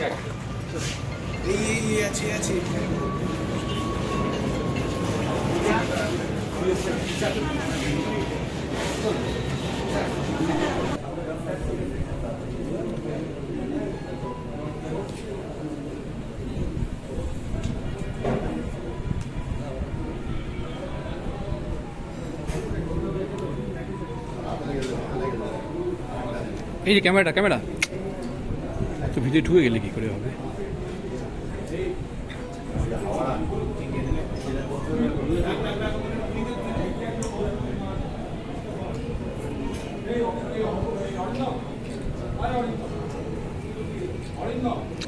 এই আছে আছে এই যে ক্যামেরাটা ক্যামেরা। তো ভিডিও ঢুকে গেলে কি করে হবে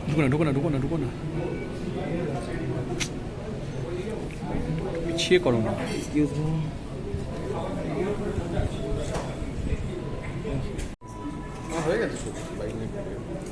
ঢুকো না ঢুকো না ঢুকো না ঢুকো না পিছিয়ে করো না হয়ে গেছে বাইক নিয়ে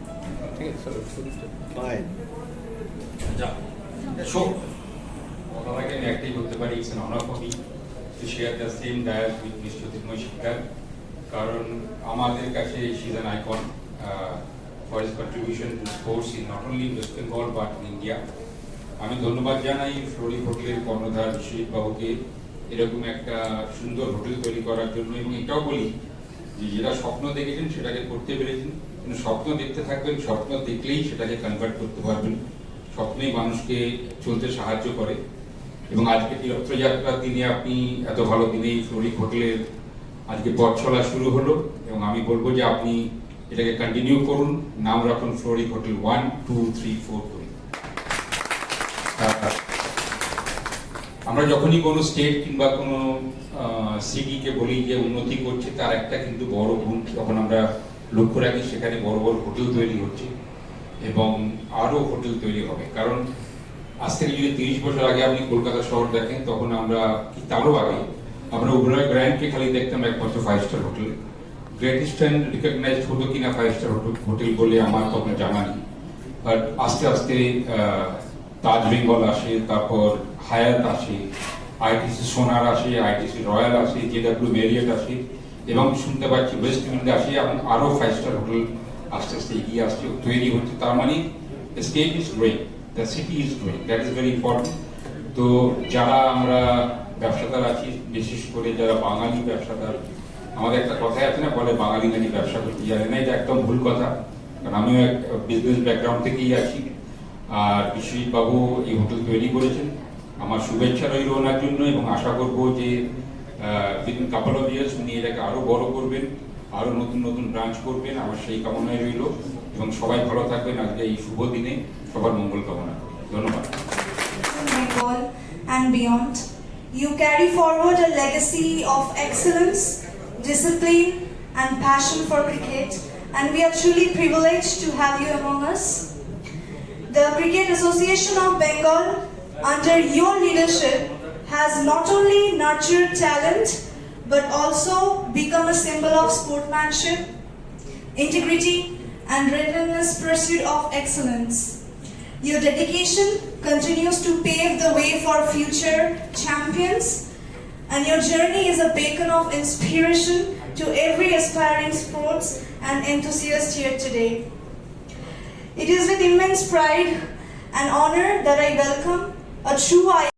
হ্যাঁ বলতে পারি with Ms. জ্যোতির্ময় শিকদার কারণ আমাদের কাছে uh, only West Bengal but in India. আমি ধন্যবাদ জানাই ফ্লোরি হোটেলের কর্ণধার বিশ্বজিৎ বাবুকে এরকম একটা সুন্দর হোটেল তৈরি করার জন্য এবং এটাও বলি যে যেটা স্বপ্ন দেখেছেন সেটাকে করতে পেরেছেন কিন্তু স্বপ্ন দেখতে থাকবেন, স্বপ্ন দেখলেই সেটাকে কনভার্ট করতে পারবেন। স্বপ্নেই মানুষকে চলতে সাহায্য করে। এবং আজকে তীর্থযাত্রার দিনে আপনি এত ভালো দিনেই ফ্লোরিক হোটেলের আজকে চলা শুরু হলো এবং আমি বলব যে আপনি এটাকে কন্টিনিউ করুন। নাম রাখুন fluoric hotel one, two, three, four করে। আমরা যখনই কোনো স্টেট কিংবা কোনো সিটিকে বলি যে উন্নতি করছে, তার একটা কিন্তু বড় গুণ যখন আমরা লক্ষ্য রাখি, সেখানে বড় বড় হোটেল তৈরি হচ্ছে এবং আরও হোটেল তৈরি হবে। কারণ আজ থেকে যদি তিরিশ বছর আগে আপনি কলকাতা শহর দেখেন, তখন আমরা কি তারও আগে, আমরা উবরয় গ্র্যান্ডকে খালি দেখতাম একমাত্র five star hotel. Great Eastern recognised হতো কিনা ফাইভ স্টার হোটেল বলে আমার তখন জানা নেই। বাট আস্তে আস্তে তাজ বেঙ্গল আসে, তারপর হায়াত আসে, আইটিসি সোনার আসে, আইটিসি রয়্যাল আসে, জেডাব্লিউ মেরিয়ট আসে এবং শুনতে পাচ্ছি ওয়েস্ট উইন্ড আসে এবং আরও ফাইভ স্টার হোটেল আস্তে আস্তে এগিয়ে আসছে, তৈরি হচ্ছে। তার মানে state is growing the city is growing that is very important তো যারা আমরা ব্যবসাদার আছি, বিশেষ করে যারা বাঙালি ব্যবসাদার, আমাদের একটা কথাই আছে না, বলে বাঙালি নাকি ব্যবসা করতে জানে না, এটা একদম ভুল কথা। কারণ আমিও এক বিজনেস ব্যাকগ্রাউন্ড থেকেই আছি। আর বিশ্বজিৎ বাবু এই হোটেল তৈরি করেছেন। আমার শুভেচ্ছা রইল ওনার জন্য এবং আশা করব যে উইদিন কাপল অফ ইয়ার্স উনি এটাকে আরও বড় করবেন আরও নতুন নতুন ব্রাঞ্চ করবেন আমার সেই কামনায় রইল এবং সবাই ভালো থাকবেন আজকে এই শুভ দিনে সবার মঙ্গল কামনা ধন্যবাদ and beyond. You carry forward a legacy of excellence, discipline, and passion for cricket, and we are truly privileged to have you among us. The Cricket Association of Bengal, under your leadership, has not only nurtured talent but also become a symbol of sportsmanship, integrity, and relentless pursuit of excellence. Your dedication continues to pave the way for future champions, and your journey is a beacon of inspiration to every aspiring sports and enthusiast here today. It is with immense pride and honor that I welcome a true